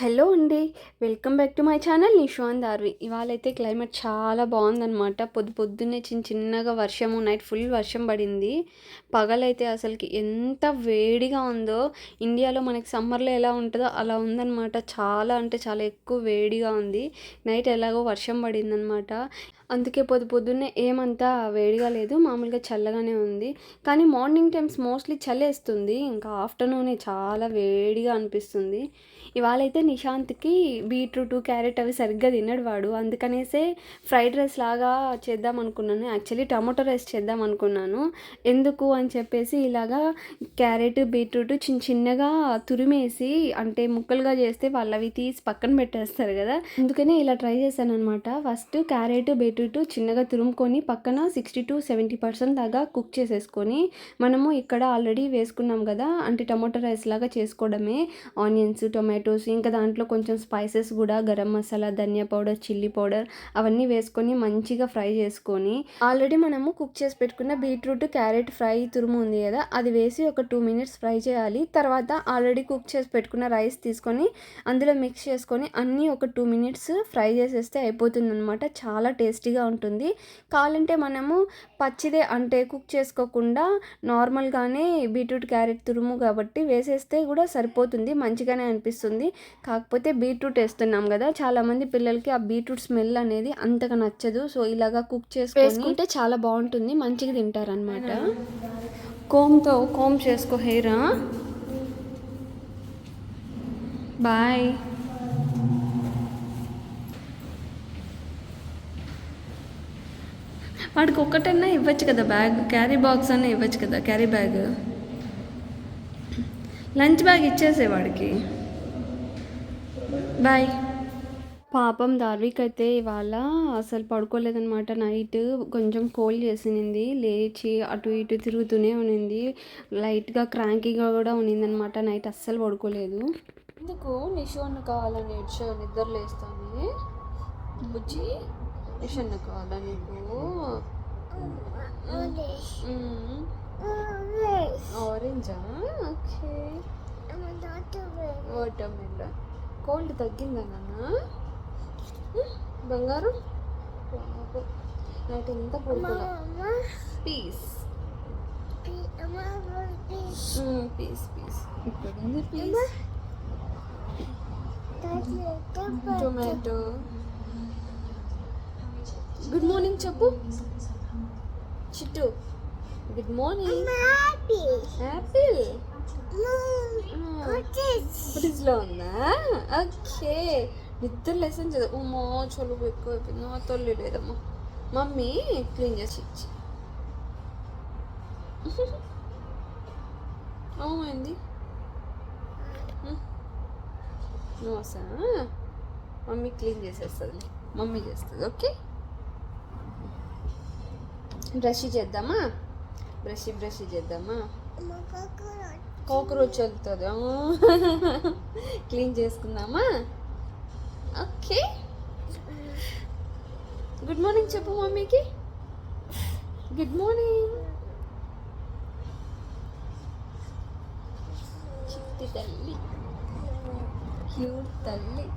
Hello అండి welcome back to my channel Nishan Darvi ఇవాళైతే climate చాలా బాగుందన్నమాట. పొద్దు పొద్దున్నే చిన్న చిన్నగా వర్షము నైట్ ఫుల్ వర్షం పడింది. పగలైతే అసలుకి ఎంత వేడిగా ఉందో ఇండియాలో మనకి సమ్మర్లో ఎలా ఉంటుందో అలా ఉందన్నమాట. చాలా అంటే చాలా ఎక్కువ వేడిగా ఉంది. నైట్ ఎలాగో వర్షం పడిందనమాట అందుకే పొద్దు పొద్దున్నే ఏమంతా వేడిగా లేదు మామూలుగా చల్లగానే ఉంది. కానీ మార్నింగ్ టైమ్స్ మోస్ట్లీ చల్లేస్తుంది ఇంకా ఆఫ్టర్నూనే చాలా వేడిగా అనిపిస్తుంది. ఇవాళ అయితే నిశాంత్కి బీట్రూట్ క్యారెట్ అవి సరిగ్గా తినడు వాడు. అందుకనేసే ఫ్రైడ్ రైస్ లాగా చేద్దాం అనుకున్నాను. యాక్చువల్లీ టమాటో రైస్ చేద్దాం అనుకున్నాను. ఎందుకు అని చెప్పేసి ఇలాగా క్యారెట్ బీట్రూట్ చిన్న చిన్నగా తురిమేసి అంటే ముక్కలుగా చేస్తే వాళ్ళు అవి తీసి పక్కన పెట్టేస్తారు కదా. అందుకనే ఇలా ట్రై చేశాను అనమాట ఫస్ట్ క్యారెట్ బీట్రూట్ చిన్నగా తురుముకొని పక్కన సిక్స్టీ టు సెవెంటీ పర్సెంట్ దాకా కుక్ చేసేసుకొని మనము ఇక్కడ ఆల్రెడీ వేసుకున్నాం కదా అంటే టమాటో రైస్ లాగా చేసుకోవడమే. ఆనియన్స్ టొమాటో టొమాటోస్ ఇంకా దాంట్లో కొంచెం స్పైసెస్ కూడా గరం మసాలా ధనియా పౌడర్ చిల్లీ పౌడర్ అవన్నీ వేసుకొని మంచిగా ఫ్రై చేసుకొని ఆల్రెడీ మనము కుక్ చేసి పెట్టుకున్న బీట్రూట్ క్యారెట్ ఫ్రై తురుము ఉంది కదా అది వేసి ఒక టూ మినిట్స్ ఫ్రై చేయాలి. తర్వాత ఆల్రెడీ కుక్ చేసి పెట్టుకున్న రైస్ తీసుకొని అందులో మిక్స్ చేసుకొని అన్నీ ఒక టూ మినిట్స్ ఫ్రై చేసేస్తే అయిపోతుంది అనమాట చాలా టేస్టీగా ఉంటుంది. కావాలంటే మనము పచ్చిదే అంటే కుక్ చేసుకోకుండా నార్మల్గానే బీట్రూట్ క్యారెట్ తురుము కాబట్టి వేసేస్తే కూడా సరిపోతుంది మంచిగానే అనిపిస్తుంది. కాకపోతే బీట్రూట్ వేస్తున్నాం కదా చాలామంది పిల్లలకి ఆ బీట్రూట్ స్మెల్ అనేది అంతగా నచ్చదు. సో ఇలాగా కుక్ చేసుకుంటే చాలా బాగుంటుంది మంచిగా తింటారనమాట కోమ్తో కోమ్ చేసుకో హెయిర్ బాయ్. వాడికి ఒక్కటన్నా ఇవ్వచ్చు కదా బ్యాగ్ క్యారీ బాక్స్ అన్నా ఇవ్వచ్చు కదా క్యారీ బ్యాగ్. లంచ్ బ్యాగ్ ఇచ్చేసే వాడికి. బాయ్ పాపం దార్విక్ అయితే ఇవాళ అసలు పడుకోలేదనమాట నైట్. కొంచెం కోల్డ్ చేసింది లేచి అటు ఇటు తిరుగుతూనే ఉన్నింది లైట్గా క్రాంకీగా కూడా ఉన్నిందనమాట నైట్ అస్సలు పడుకోలేదు. ఎందుకు? నిషోన్న కావాలని ఏడ్చా నిద్ర లేస్తాను బుజ్జి నిషోన్న కావాలా నీకు? ఆరెంజా ఓకే. వాటర్ మిల్లన్ కోల్డ్ తగ్గిందా నాన్న? బంగారం. నైట్ ఎంత పడుకున్నా పీస్. పీస్. పీస్ ఇక్కడ ఉంది పీస్. టొమాటో గుడ్ మార్నింగ్ చెప్పు. చిట్టు. Good morning. యాపిల్ ఫ్రిడ్జ్లో ఉందా? ఓకే నిద్ర లెసన్ చదువు. అమ్మో చలువు ఎక్కువైపోయింది మా తల్లి లేదమ్మా. మమ్మీ క్లీన్ చేసి ఇచ్చి. ఏమైంది? నోసా మమ్మీ క్లీన్ చేసేస్తుంది. మమ్మీ చేస్తుంది. ఓకే బ్రష్ చేద్దామా? బ్రష్ బ్రష్ చేద్దామా? కాక్రోచ్ వెళ్తుంది. క్లీన్ చేసుకుందామా? ఓకే. గుడ్ మార్నింగ్ చెప్పు మమ్మీకి. Good morning. చిట్టి తల్లి. క్యూట్ తల్లి.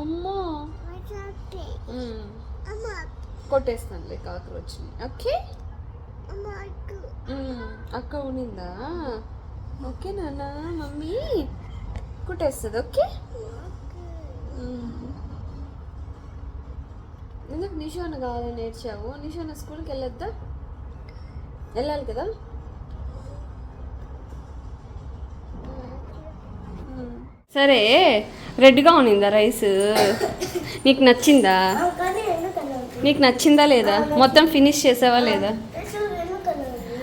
అమ్మా. మ్మ్. కొట్టేస్తానులే కాక్రోచ్ని. ఓకే. అక్క. ఉనిందా? ఓకే నాన్న మమ్మీ. కుట్టేస్తుంది ఓకే. ఎందుకు నిషాన కావాలని నేర్చావు? నిషాన స్కూల్కి వెళ్ళొద్దా? వెళ్ళాలి కదా. సరే రెడ్గా ఉన్నిందా రైస్? నీకు నచ్చిందా? నీకు నచ్చిందా లేదా? మొత్తం ఫినిష్ చేసావా లేదా?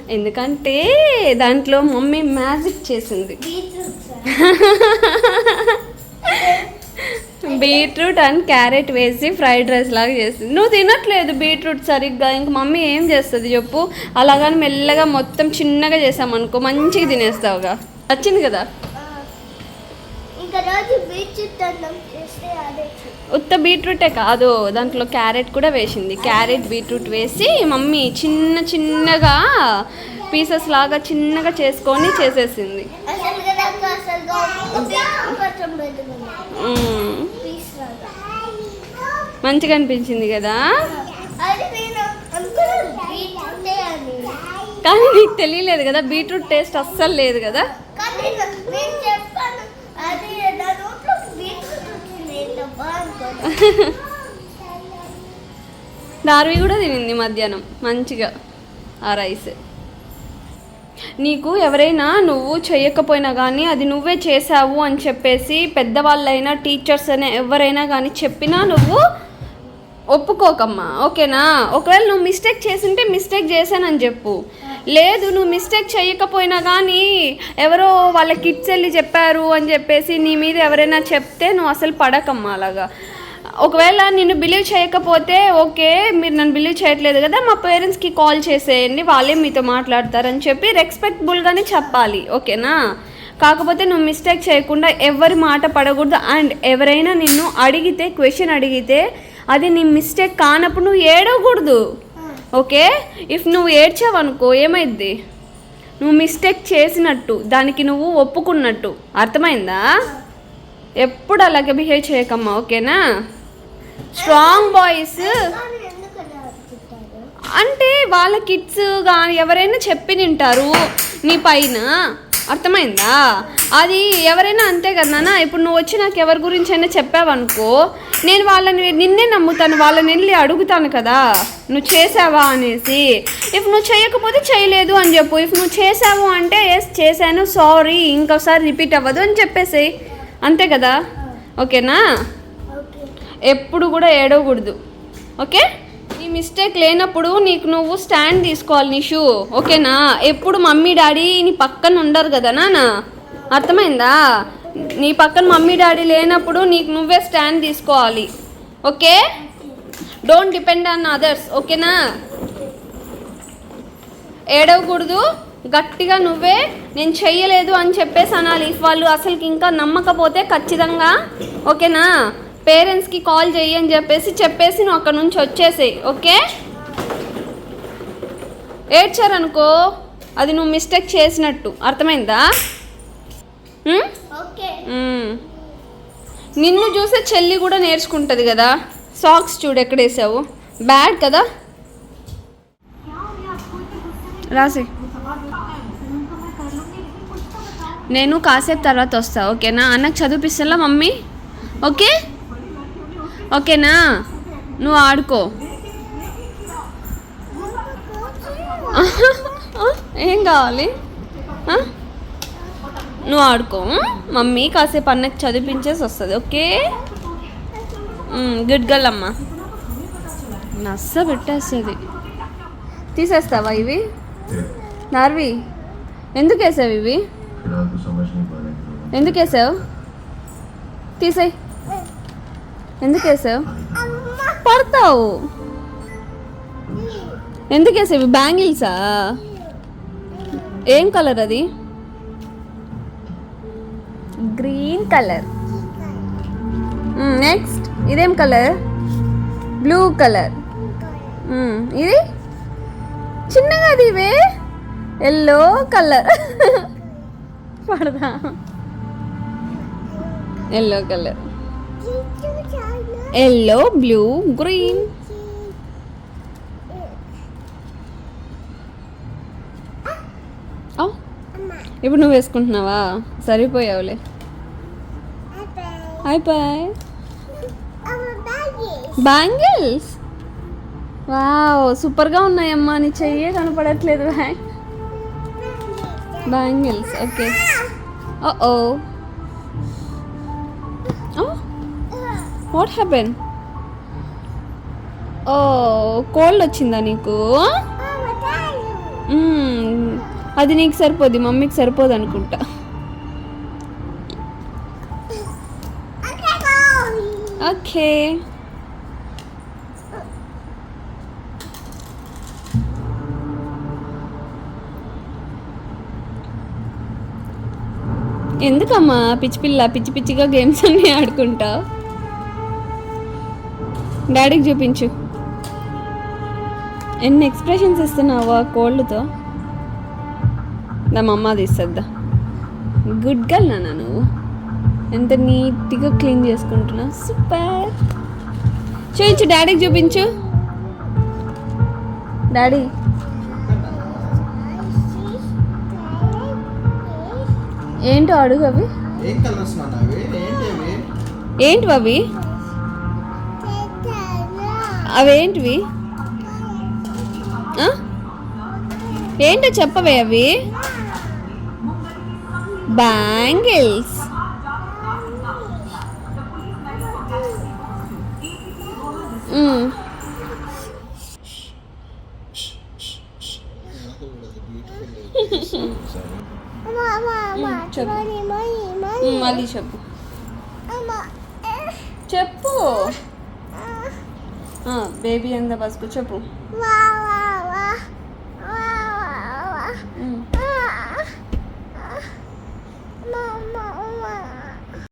ఎందుకంటే దాంట్లో మమ్మీ మ్యాజిక్ చేసింది. బీట్రూట్ అండ్ క్యారెట్ వేసి ఫ్రైడ్ రైస్ లాగా చేసింది. నువ్వు తినట్లేదు బీట్రూట్ సరిగ్గా ఇంక మమ్మీ ఏం చేస్తుంది చెప్పు. అలాగని మెల్లగా మొత్తం చిన్నగా చేసామనుకో మంచిగా తినేస్తావుగా. నచ్చింది కదా? ఇంకా రోజు అదే ఉత్త బీట్రూటే కాదు దాంట్లో క్యారెట్ కూడా వేసింది. క్యారెట్ బీట్రూట్ వేసి మమ్మీ చిన్న చిన్నగా పీసెస్ లాగా చిన్నగా చేసుకొని చేసేసింది. మంచిగా అనిపించింది కదా? కానీ నీకు తెలియలేదు కదా బీట్రూట్ టేస్ట్ అస్సలు లేదు కదా కానీ నేను నేను చెప్పాను అది నా నోట్లో బీట్రూట్ వచ్చింది ఏంటబ్బా అనుకోను డార్వి కూడా తినింది మధ్యాహ్నం మంచిగా ఆ రైస్. నీకు ఎవరైనా నువ్వు చేయకపోయినా కానీ అది నువ్వే చేసావు అని చెప్పేసి పెద్దవాళ్ళైనా టీచర్స్ అయినా ఎవరైనా కానీ చెప్పినా నువ్వు ఒప్పుకోకమ్మా ఓకేనా? ఒకవేళ నువ్వు మిస్టేక్ చేసింటే మిస్టేక్ చేశానని చెప్పు. లేదు నువ్వు మిస్టేక్ చేయకపోయినా కానీ ఎవరో వాళ్ళ కిడ్స్ వెళ్ళి చెప్పారు అని చెప్పేసి నీ మీద ఎవరైనా చెప్తే నువ్వు అసలు పడకమ్మా అలాగా. ఒకవేళ నిన్ను బిలీవ్ చేయకపోతే ఓకే మీరు నన్ను బిలీవ్ చేయట్లేదు కదా మా పేరెంట్స్కి కాల్ చేసేయండి వాళ్ళే మీతో మాట్లాడతారని చెప్పి రెస్పెక్టబుల్గానే చెప్పాలి ఓకేనా? కాకపోతే నువ్వు మిస్టేక్ చేయకుండా ఎవరి మాట పడకూడదు అండ్ ఎవరైనా నిన్ను అడిగితే క్వశ్చన్ అడిగితే అది నీ మిస్టేక్ కానప్పుడు నువ్వు ఏడవకూడదు. ఓకే? ఇఫ్ నువ్వు ఏడ్చావనుకో ఏమైద్ది? నువ్వు మిస్టేక్ చేసినట్టు దానికి నువ్వు ఒప్పుకున్నట్టు. అర్థమైందా? ఎప్పుడు అలాగే బిహేవ్ చేయకమ్మా ఓకేనా? స్ట్రాంగ్ బాయ్స్ అంటే వాళ్ళ కిడ్స్ కానీ ఎవరైనా చెప్పి తింటారు నీ పైన. అర్థమైందా? అది ఎవరైనా అంతే కదా నాన్న ఇప్పుడు నువ్వు వచ్చి నాకు ఎవరి గురించి అయినా చెప్పావనుకో నేను వాళ్ళని నిన్నే నమ్ముతాను వాళ్ళని వెళ్ళి అడుగుతాను కదా. నువ్వు చేసావా అనేసి. ఇఫ్ నువ్వు చేయకపోతే చేయలేదు అని చెప్పు. ఇఫ్ నువ్వు చేసావు అంటే ఎస్ చేశాను సారీ ఇంకోసారి రిపీట్ అవ్వదు అని చెప్పేసి. అంతే కదా? ఓకేనా? ఓకే. ఎప్పుడు కూడా ఏడవకూడదు. ఓకే? నీ మిస్టేక్ లేనప్పుడు నీకు నువ్వు స్టాండ్ తీసుకోవాలి నిషు. ఓకేనా? ఎప్పుడు మమ్మీ డాడీ నీ పక్కన ఉండరు కదా నాన్న అర్థమైందా? నీ పక్కన మమ్మీ డాడీ లేనప్పుడు నీకు నువ్వే స్టాండ్ తీసుకోవాలి. Okay? Don't depend on others ఓకేనా? ఏడవకూడదు. గట్టిగా నువ్వే నేను చెయ్యలేదు అని చెప్పేసి అనాలి. ఇఫ్ వాళ్ళు అసలుకి ఇంకా నమ్మకపోతే ఖచ్చితంగా ఓకేనా? పేరెంట్స్కి కాల్ చెయ్యి అని చెప్పేసి చెప్పేసి నువ్వు అక్కడ నుంచి వచ్చేసేయి ఓకే? ఏడ్చారనుకో అది నువ్వు మిస్టేక్ చేసినట్టు. అర్థమైందా? నిన్ను చూసే చెల్లి కూడా నేర్చుకుంటుంది కదా. సాక్స్ చూడు ఎక్కడ వేసావు. బ్యాడ్ కదా. రాసి. నేను కాసేపు తర్వాత వస్తా ఓకేనా అన్నకు చదివిపిస్తా మమ్మీ? ఓకే? ఓకేనా నువ్వు ఆడుకో. ఏం కావాలి? నువ్వు ఆడుకో మమ్మీ కాసేపు అన్నకి చదివించేసి వస్తుంది ఓకే? గుడ్ గర్ల్ అమ్మ. నస్స పెట్టేస్తుంది. తీసేస్తావా ఇవి? నార్వి ఎందుకు వేసావు ఇవి? ఎందుకు వేసావు? తీసేయి. ఎందుకు వేసావు? పడతావు. ఎందుకు వేసావు? బ్యాంగిల్సా? ఏం కలర్ అది? గ్రీన్ కలర్ నెక్స్ట్ ఇదేం కలర్ బ్లూ కలర్ ఇది? చిన్నగా అది ఇవే? ఎల్లో కలర్ పడదా? Yellow colour yellow blue green ఇప్పుడు నువ్వు వేసుకుంటున్నావా? సరిపోయావులే. అయిపోయి బ్యాంగిల్స్ వావ్ సూపర్గా ఉన్నాయమ్మా నీ చెయ్యే కనపడట్లేదు. Bang bangles okay oh oh what happen oh cold వచ్చిందా నీకు? మ్మ్. అది నీకు సరిపోద్ది మమ్మీకి సరిపోదు అనుకుంటా ఓకే ఎందుకమ్మా పిచ్చి పిల్ల పిచ్చి పిచ్చిగా గేమ్స్ అన్నీ ఆడుకుంటా? డాడీకి చూపించు. ఎన్ని ఎక్స్ప్రెషన్స్ ఇస్తున్నావా కోల్డ్తో నా మమ్మ తీసేద్దా గుడ్ గర్ల్ నాన్న నువ్వు. ఎంత నీట్గా క్లీన్ చేసుకుంటున్నావు సూపర్. చూపించు డాడీకి చూపించు. డాడీ. ఏంటో అడుగు అవి. ఏంటి అవి? అవేంటివి? ఏంటో చెప్పవే అవి. బ్యాంగిల్స్. మళ్ళీ చెప్పు. చెప్పు. బేబీ అంద బస్కు చెప్పు. ఉమ్. Mama.